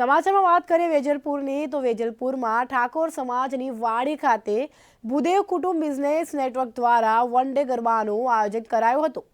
સમાચારમાં વાત કરીએ વેજલપુરની, તો વેજલપુરમાં ઠાકોર સમાજની વાડી ખાતે ભૂદેવ કુટુંબ બિઝનેસ નેટવર્ક દ્વારા વન ડે ગરબાનું આયોજન કરાયું હતું.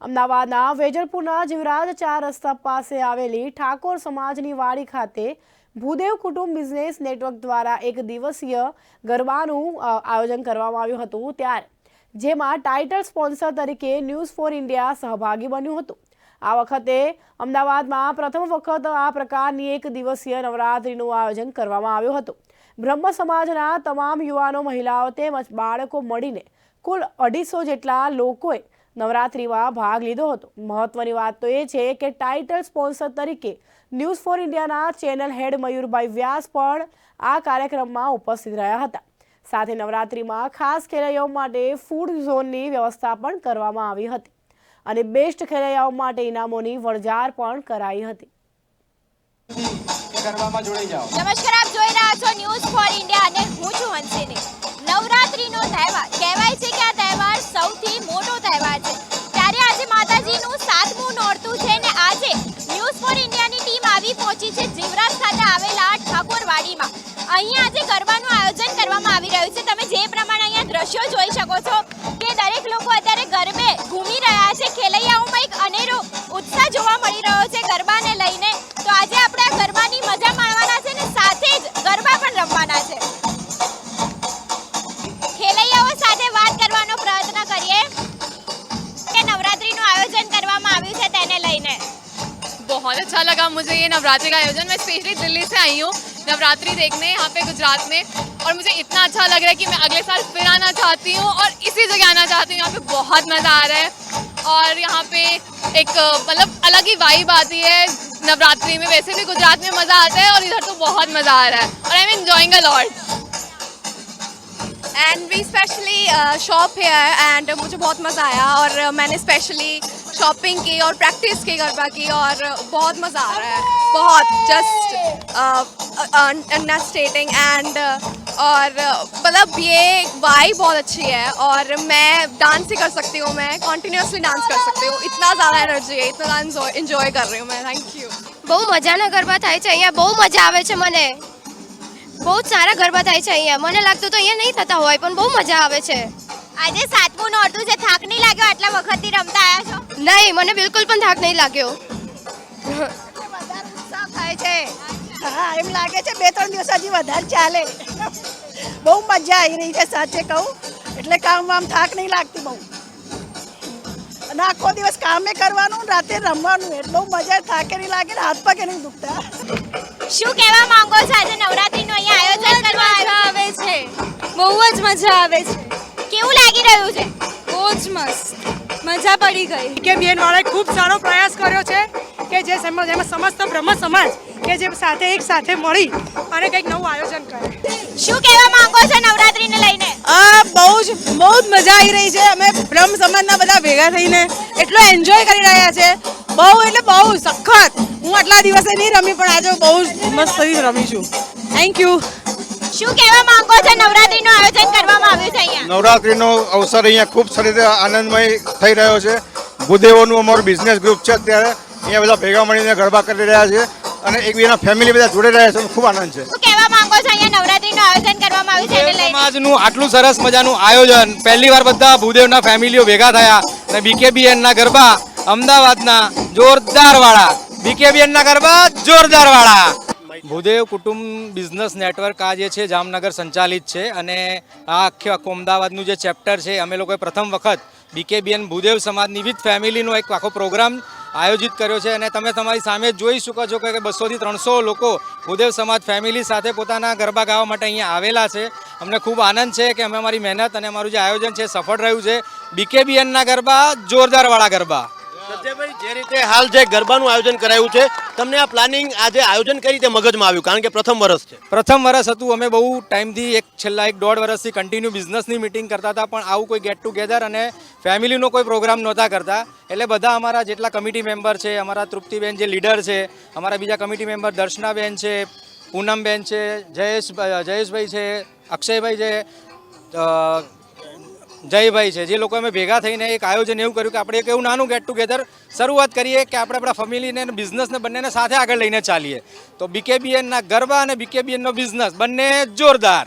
અમદાવાદના વેજલપુરના જીવરાજ ચાર રસ્તા પાસે આવેલી ઠાકોર સમાજની વાડી ખાતે ભૂદેવ કુટુંબ બિઝનેસ નેટવર્ક દ્વારા એક દિવસીય ગરબાનું આયોજન કરવામાં આવ્યું હતું ત્યારે, જેમાં ટાઇટલ સ્પોન્સર તરીકે ન્યૂઝ ફોર ઇન્ડિયા સહભાગી બન્યું હતું. આ વખતે અમદાવાદમાં પ્રથમ વખત આ પ્રકારની એક દિવસીય નવરાત્રિનું આયોજન કરવામાં આવ્યું હતું. બ્રહ્મ સમાજના તમામ યુવાનો, મહિલાઓ તેમજ બાળકો મળીને કુલ અઢીસો જેટલા લોકોએ નવરાત્રિમાં ભાગ લીધો હતો. મહત્વની વાત તો એ છે કે ટાઇટલ સ્પોન્સર તરીકે ન્યૂઝ ફોર ઇન્ડિયાના ચેનલ હેડ મયુરભાઈ વ્યાસ પણ આ કાર્યક્રમમાં ઉપસ્થિત રહ્યા હતા. સાથે નવરાત્રિમાં ખાસ ખેલૈયાઓ માટે ફૂડ ઝોનની વ્યવસ્થા પણ કરવામાં આવી હતી. અને બેસ્ટ ખેલૈયાઓ માટે ઇનામોની વણઝાર પણ કરાઈ હતી. નમસ્કાર આપ જોઈ રહ્યા છો ન્યૂઝ ફોર ઇન્ડિયા અને હું છું હંસિની. નવરાત્રીનો તહેવાર કહેવાય છે કે આ તહેવાર સૌથી મોટો તહેવાર છે. ત્યારે આજે માતાજીનું સાતમું નોરતું છે ને આજે ન્યૂઝ ફોર ઇન્ડિયાની ટીમ આવી પહોંચી છે જીવરાજ ખાતે આવેલા ઠાકોરવાડીમાં. અહીંયા આજે ગરબાનું આયોજન કરવામાં આવી રહ્યું છે. તમે જે પ્રમાણે અહીંયા દ્રશ્યો જોઈ શકો છો बहुत अच्छा लगा मुझे ये नवरात्रि का आयोजन। मैं स्पेशली दिल्ली से आई हूँ, नवरात्रि देखने, यहाँ पे गुजरात में। और मुझे इतना अच्छा लग रहा है कि मैं अगले साल फिर आना चाहती हूँ और इसी जगह आना चाहती हूँ, यहाँ पे बहुत मज़ा आ रहा है। और यहाँ पे एक मतलब अलग ही वाइब आती है नवरात्रि में। वैसे भी गुजरात में मज़ा आता है और इधर तो बहुत मज़ा आ रहा है। और I am enjoying a lot and we specially shop है एंड मुझे बहुत मज़ा आया और मैंने स्पेशली शॉपिंग की और प्रैक्टिस की गरबा की और uh, बहुत मज़ा आ रहा है बहुत जस्ट अंडरस्टेटिंग एंड और uh, मतलब ये वाई बहुत अच्छी है और मैं डांस ही कर सकती हूँ मैं कॉन्टिन्यूसली डांस कर सकती हूँ इतना ज़्यादा एनर्जी है इतना इन्जॉय कर रही हूँ मैं थैंक यू બહુ મજાના ગરબા થાય છે અહીંયા બહુ મજા આવે છે મને બહુ જ સારા ગરબા થાય છે અહીંયા મને લાગતું તો અહીંયા નહીં થતા હોય પણ બહુ મજા આવે છે આજે સાતમું નોરતું છે. થાક નહીં લાગ્યો? આટલા વખતથી રમતા આવ્યા છો? નહીં મને બિલકુલ પણ થાક નહીં લાગ્યો. થાય છે હા એમ લાગે છે બે ત્રણ દિવસ હજી વધારે ચાલે. બહુ મજા આવી રહી છે સાચે કહું. એટલે કામ વામ થાક નહીં લાગતી બહુ. અને આખો દિવસ કામે કરવાનું રાતે રમવાનું એટલે બહુ મજા થાકે નહીં લાગે હાથ પગે નહીં દુખતા. શું કહેવા માંગો છો? આજે નવરાત્રીનું અહીંયા આયોજન કરવા આવે છે. બહુ જ મજા આવે છે. કેવું લાગી રહ્યું છે? બહુ જ મસ્ત. મજા પડી ગઈ. કે બેનવાળાએ ખૂબ સારો પ્રયાસ કર્યો છે કે જે સમાજ એમાં સમસ્ત બ્રહ્મ સમાજ કે જે સાથે એક સાથે મળી અને કંઈક નવું આયોજન કરે. શું કહેવા માંગો છો નવરાત્રીને લઈને? આ બહુ જ બહુ જ મજા આવી રહી છે. અમે બ્રહ્મ સમાજના બધા ભેગા થઈને એટલો એન્જોય કરી રહ્યા છે. બહુ એટલે બહુ સખત. હું આટલા દિવસે નહીં રમી પણ આજે બહુ જ મસ્ત રમી છું. થેન્ક યુ શું કહેવા માંગો છો? નવરાત્રીનું આયોજન કરવામાં આવ્યું છે અહીંયા? નવરાત્રિનો અવસર અહીંયા ખૂબ સારી રીતે આનંદમય થઈ રહ્યો છે. ભૂદેવોનું અમારું બિઝનેસ ગ્રુપ છે અત્યારે. અહીંયા બધા ભેગા મળીને ગરબા કરી રહ્યા છે અને એકબીજાના ફેમિલી બધા જોડે રહ્યા છે ખૂબ આનંદ છે. શું કહેવા માંગો છો? અહીંયા નવરાત્રીનું આયોજન કરવામાં આવ્યું છે એને સમાજનું આટલું સરસ મજાનું આયોજન. પહેલી વાર બધા ભૂદેવના ફેમિલીઓ ભેગા થયા અને બીકેબીએનના ગરબા અમદાવાદના જોરદાર વાળા બીકેબીએનના ગરબા જોરદાર વાળા ભૂદેવ કુટુંબ બિઝનેસ નેટવર્ક આ જે છે, જામનગર સંચાલિત છે અને આ આખે આખું અમદાવાદનું જે ચેપ્ટર છે, અમે લોકોએ પ્રથમ વખત બીકેબીએન ભૂદેવ સમાજની વિથ ફેમિલીનો એક આખો પ્રોગ્રામ આયોજિત કર્યો છે અને તમે તમારી સામે જોઈ શકો છો કે બસોથી ત્રણસો લોકો ભૂદેવ સમાજ ફેમિલી સાથે પોતાના ગરબા ગાવા માટે અહીંયા આવેલા છે. અમને ખૂબ આનંદ છે કે અમે અમારી મહેનત અને અમારું જે આયોજન છે, સફળ રહ્યું છે. બીકેબીએનના ગરબા, જોરદારવાળા ગરબા. સંજયભાઈ રીતે હાલ જે ગરબાનું આયોજન કરાયું છે, તમને આ પ્લાનિંગ આજે આયોજન કઈ રીતે મગજમાં આવ્યું? કારણ કે પ્રથમ વર્ષ છે. પ્રથમ વર્ષ હતું, અમે બહુ ટાઈમથી એક છેલ્લા એક દોઢ વર્ષથી કન્ટિન્યુ બિઝનેસની મિટિંગ કરતા હતા, પણ આવું કોઈ ગેટ ટુગેધર અને ફેમિલીનો કોઈ પ્રોગ્રામ નહોતા કરતા. એટલે બધા અમારા જેટલા કમિટી મેમ્બર છે, અમારા તૃપ્તિબેન જે લીડર છે, અમારા બીજા કમિટી મેમ્બર દર્શનાબેન છે, પૂનમબેન છે, જયેશ, જયેશભાઈ છે, અક્ષયભાઈ છે જયભાઈ છે. જે લોકો અમે ભેગા થઈને એક આયોજન એવું કર્યું કે આપણે એક એવું નાનું ગેટ ટુગેધર શરૂઆત કરીએ કે આપણે આપણા ફેમિલીને અને બિઝનેસને બંનેને સાથે આગળ લઈને ચાલીએ. તો બીકેબીએનના ગરબા અને બીકેબીએનનો બિઝનેસ બંને જોરદાર.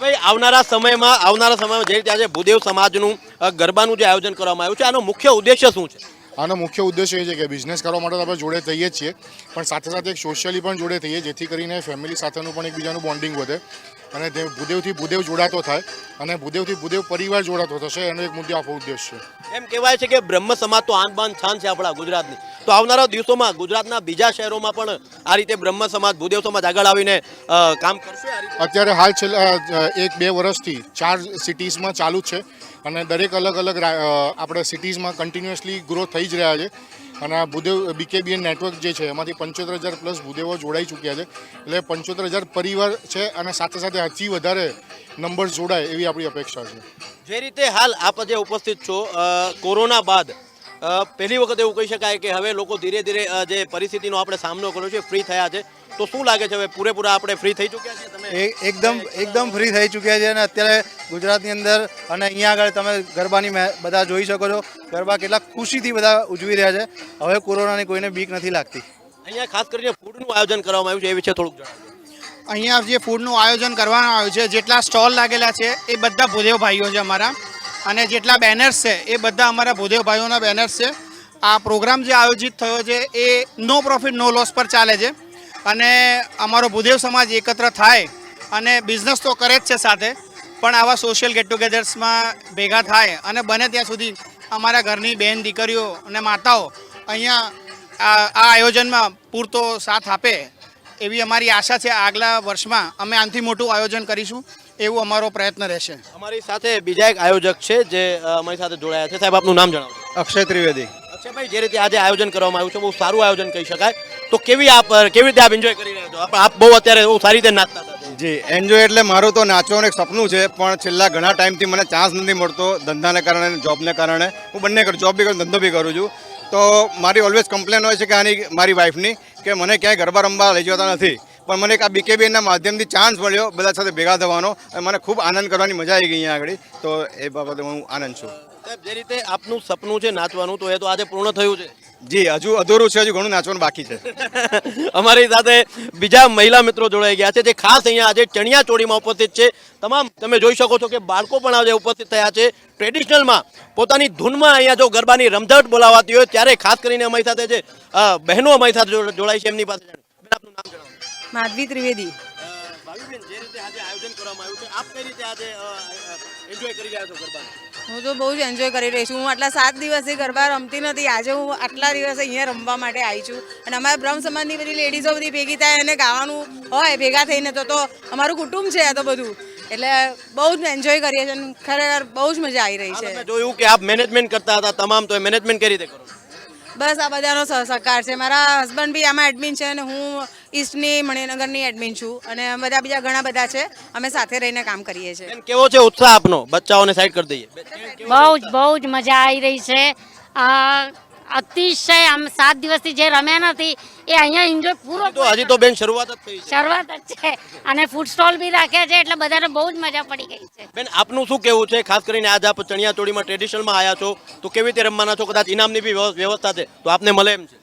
ભાઈ આવનારા સમયમાં આવનારા સમયમાં જે રીતે આજે ભૂદેવ સમાજનું ગરબાનું જે આયોજન કરવામાં આવ્યું છે આનો મુખ્ય ઉદ્દેશ્ય શું છે? આનો મુખ્ય ઉદ્દેશ્ય એ છે કે બિઝનેસ કરવા માટે આપણે જોડે થઈએ જ છીએ. પણ સાથે સાથે એક સોશિયલી પણ જોડે થઈએ જેથી કરીને ફેમિલી સાથેનું પણ એકબીજાનું બોન્ડિંગ વધે. અને તે ભૂદેવથી ભૂદેવ જોડાતો થાય અને ભૂદેવથી ભૂદેવ પરિવાર જોડાતો થશે એનો એક મુદ્દે આપણો ઉદ્દેશ છે. એમ કહેવાય છે કે બ્રહ્મ સમાજ તો આન બાન શાન છે આપણા ગુજરાતની. તો આવનારા દિવસોમાં ગુજરાતના બીજા શહેરોમાં પણ આ રીતે બ્રહ્મ સમાજ ભૂદેવ સમાજ આગળ આવીને કામ કરશે અત્યારે હાલ છેલ્લા એક બે વર્ષથી ચાર સિટીઝમાં ચાલુ જ છે અને દરેક અલગ અલગ આપણે સિટીઝમાં કન્ટિન્યુઅસલી ગ્રો થઈ જ રહ્યા છે. અને આ ભૂદેવ બીકેબીએન નેટવર્ક જે છે, એમાંથી પંચોતેર હજાર પ્લસ ભૂદેવો જોડાઈ ચૂક્યા છે. એટલે પંચોતેર હજાર પરિવાર છે અને સાથે સાથે હજી વધારે નંબર જોડાય એવી આપણી અપેક્ષા છે. જે રીતે હાલ આપ જે ઉપસ્થિત છો કોરોના બાદ પહેલી વખત એવું કહી શકાય કે હવે લોકો ધીરે ધીરે જે પરિસ્થિતિનો આપણે સામનો કર્યો છે ફ્રી થયા છે. તો શું લાગે છે હવે? પૂરેપૂરા આપણે ફ્રી થઈ ચૂક્યા છીએ તમે એકદમ એકદમ ફ્રી થઈ ચૂક્યા છે અને અત્યારે ગુજરાતની અંદર અને અહીંયા આગળ તમે ગરબાની બધા જોઈ શકો છો. ગરબા કેટલા ખુશીથી બધા ઉજવી રહ્યા છે. હવે કોરોનાની કોઈને બીક નથી લાગતી. અહીંયા ખાસ કરીને ફૂડનું આયોજન કરવામાં આવ્યું છે એ વિશે થોડુંક જણાવો. અહીંયા જે ફૂડનું આયોજન કરવામાં આવ્યું છે જેટલા સ્ટોલ લાગેલા છે એ બધા ભૂદેવ ભાઈઓ છે અમારા. અને જેટલા બેનર્સ છે, એ બધા અમારા ભૂદેવ ભાઈઓના બેનર્સ છે. આ પ્રોગ્રામ જે આયોજિત થયો છે, એ નો પ્રોફિટ નો લોસ પર ચાલે છે. અને અમારો ભૂદેવ સમાજ એકત્ર થાય અને બિઝનેસ તો કરે જ છે સાથે, પણ આવા સોશિયલ ગેટ ટુગેધર્સમાં ભેગા થાય અને બને ત્યાં સુધી અમારા ઘરની બહેન દીકરીઓ અને માતાઓ અહીંયા આ આયોજનમાં પૂરતો સાથ આપે એવી અમારી આશા છે. આગલા વર્ષમાં અમે આનાથી મોટું આયોજન કરીશું. એવું અમારો પ્રયત્ન રહેશે. અમારી સાથે બીજા એક આયોજક છે જે અમારી સાથે જોડાયા છે. સાહેબ આપનું નામ જણાવો. અક્ષય ત્રિવેદી. અક્ષયભાઈ જે રીતે આજે આયોજન કરવામાં આવ્યું છે બહુ સારું આયોજન કહી શકાય. તો કેવી આપ કેવી રીતે આપ એન્જોય કરી રહ્યા છો? આપ- આપ બહુ અત્યારે બહુ સારી રીતે નાચતા જી એન્જોય એટલે મારું તો નાચવાનું એક સપનું છે પણ છેલ્લા ઘણા ટાઈમથી મને ચાન્સ નથી મળતો ધંધાને કારણે જોબને કારણે. હું બંને કરું જોબ બી કરું ધંધો બી કરું છું. તો મારી ઓલવેઝ કમ્પ્લેન હોય છે કે આની મારી વાઈફની કે મને ક્યાંય ગરબા રમવા લઈ જતા નથી. પણ મને એક આ બીકેબીએનના માધ્યમથી ચાન્સ મળ્યો બધા સાથે ભેગા થવાનો અને મને ખૂબ આનંદ કરવાની મજા આવી ગઈ અહીંયા આગળ. તો એ બાબતે હું આનંદ છું. સાહેબ જે રીતે આપનું સપનું છે નાચવાનું તો એ તો આજે પૂર્ણ થયું છે. જી હજુ અધૂરું છે હજુ ઘણું નાચવાનું બાકી છે. અમારી સાથે બીજા મહિલા મિત્રો જોડાઈ ગયા છે જે ખાસ અહીંયા આજે ચણિયા ચોળીમાં ઉપસ્થિત છે. તમામ તમે જોઈ શકો છો કે બાળકો પણ આજે ઉપસ્થિત થયા છે. ટ્રેડિશનલમાં પોતાની ધૂનમાં અહીંયા જો ગરબાની રમઝટ બોલાવાતી હોય ત્યારે ખાસ કરીને અમારી સાથે જે બહેનો અમારી સાથે જોડાય જોડાઈ છે એમની પાસે આપનું નામ માધવી ત્રિવેદી. કરી હું તો બહુ જ એન્જોય કરી રહી છું. હું આટલા સાત દિવસથી ગરબા રમતી નથી. આજે હું આટલા દિવસે અહીંયા રમવા માટે આવી છું. અને અમારા બ્રહ્મ સમાજની બધી લેડીઝો બધી ભેગી થાય અને ગાવાનું હોય ભેગા થઈને તો તો અમારું કુટુંબ છે આ તો બધું. એટલે બહુ જ એન્જોય કરીએ છીએ અને ખરેખર બહુ જ મજા આવી રહી છે. જોયું કે આપ મેનેજમેન્ટ કરતા હતા તમામ તો મેનેજમેન્ટ કઈ રીતે કરો? બસ આ બધાનો સહકાર છે. મારા હસબન્ડ બી આમાં એડમિન છે અને હું ઈસ્ટની મણિનગરની એડમિન છું. અને બધા બીજા ઘણા બધા છે. અમે સાથે રહીને કામ કરીએ છીએ. કેવો છે ઉત્સાહ આપનો? બચ્ચાઓને સાઈડ કરી દઈએ. બહુ જ બહુ જ મજા આવી રહી છે. અતિશય આમ સાત દિવસથી જે રમ્યા નથી એ અહીંયા એન્જોય પૂરો તો હજી તો બેન શરૂઆત જ થઈ શરૂઆત જ છે. અને ફૂડ સ્ટોલ બી રાખ્યા છે એટલે બધાને બહુ જ મજા પડી ગઈ છે. બેન આપનું શું કેવું છે? ખાસ કરીને આજ આપ ચણિયા ચોળીમાં ટ્રેડિશનલમાં આવ્યા છો તો કેવી રીતે રમવાના છો? કદાચ ઇનામની બી વ્યવસ્થા છે તો આપને મળે એમ છે.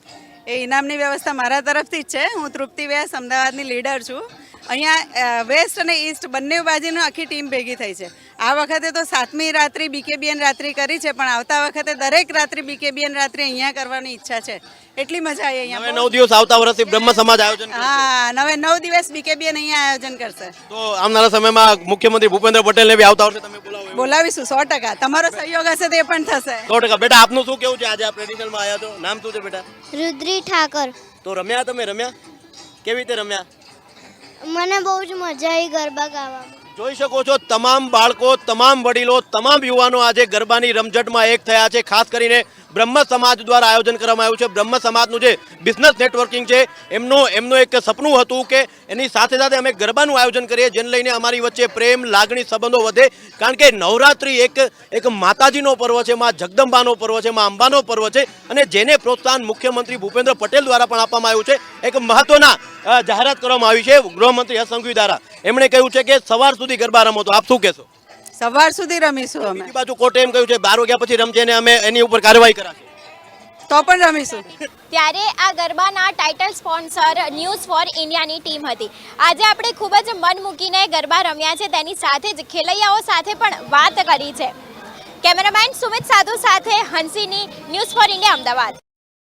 એ ઇનામની વ્યવસ્થા મારા તરફથી જ છે. હું તૃપ્તિ વ્યાસ, અમદાવાદની લીડર છું. અહીંયા વેસ્ટ અને ઈસ્ટ બંને બાજુની આખી ટીમ ભેગી થઈ છે. આ વખતે તો સાતમી રાત્રિ બીકેબીએન રાત્રિ કરી છે પણ આવતા વખતે દરેક રાત્રિ બીકેબીએન રાત્રિ અહીંયા કરવાની ઈચ્છા છે. એટલી મજા આવી અહીંયા નવ દિવસ આવતા વર્ષથી બ્રહ્મ સમાજ આયોજન હા નવે નવ દિવસ બીકેબીએન અહીંયા આયોજન કરશે. તો આવનારા સમયમાં મુખ્યમંત્રી ભૂપેન્દ્ર પટેલને બી આવતા વર્ષે તમે બોલાવો બોલાવીશું સો ટકા. તમારો સહયોગ હશે તે પણ થશે. સો ટકા. બેટા આપનું શું કેવું છે? આજે આપ ટ્રેડિશનલમાં આવ્યા છો. નામ શું છે બેટા? રુદ્રી ઠાકર. તો રમ્યા તમે? રમ્યા? કેવી રીતે રમ્યા? મને બહુ જ મજા આવી ગરબા ગાવામાં. જોઈ શકો છો, તમામ બાળકો, તમામ વડીલો, તમામ યુવાનો આજે ગરબાની રમઝટમાં એક થયા છે, ખાસ કરીને બ્રહ્મ સમાજ દ્વારા આયોજન કરવામાં આવ્યું છે. બ્રહ્મ સમાજનું જે બિઝનેસ નેટવર્કિંગ છે, એમનું એમનું એક સપનું હતું કે એની સાથે સાથે અમે ગરબાનું આયોજન કરીએ, જેને લઈને અમારી વચ્ચે પ્રેમ, લાગણી, સંબંધો વધે. કારણ કે નવરાત્રિ એક એક માતાજીનો પર્વ છે, માં જગદંબાનો પર્વ છે, માં અંબાનો પર્વ છે, અને જેને પ્રોત્સાહન મુખ્યમંત્રી ભૂપેન્દ્ર પટેલ દ્વારા પણ આપવામાં આવ્યું છે. એક મહત્વના જાહેરાત કરવામાં આવી છે ગૃહમંત્રી હસંઘવી સંઘવી દ્વારા. એમણે કહ્યું છે કે સવાર સુધી ગરબા રમો તો આપ શું કહેશો? સવાર સુધી રમીશું અમે. બીજી બાજુ કોર્ટે એમ કહ્યું છે બાર વાગ્યા પછી રમજે ને અમે એની ઉપર કાર્યવાહી કરાશે. તો પણ રમીશું. ત્યારે આ ગરબાના ટાઇટલ સ્પોન્સર ન્યૂઝ ફોર ઇન્ડિયાની ટીમ હતી. આજે આપણે ખૂબ જ મન મૂકીને ગરબા રમ્યા છે તેની સાથે જ ખેલૈયાઓ સાથે પણ વાત કરી છે. કેમેરામેન સુમિત સાધુ સાથે હંસીની ન્યૂઝ ફોર ઇન્ડિયા અમદાવાદ.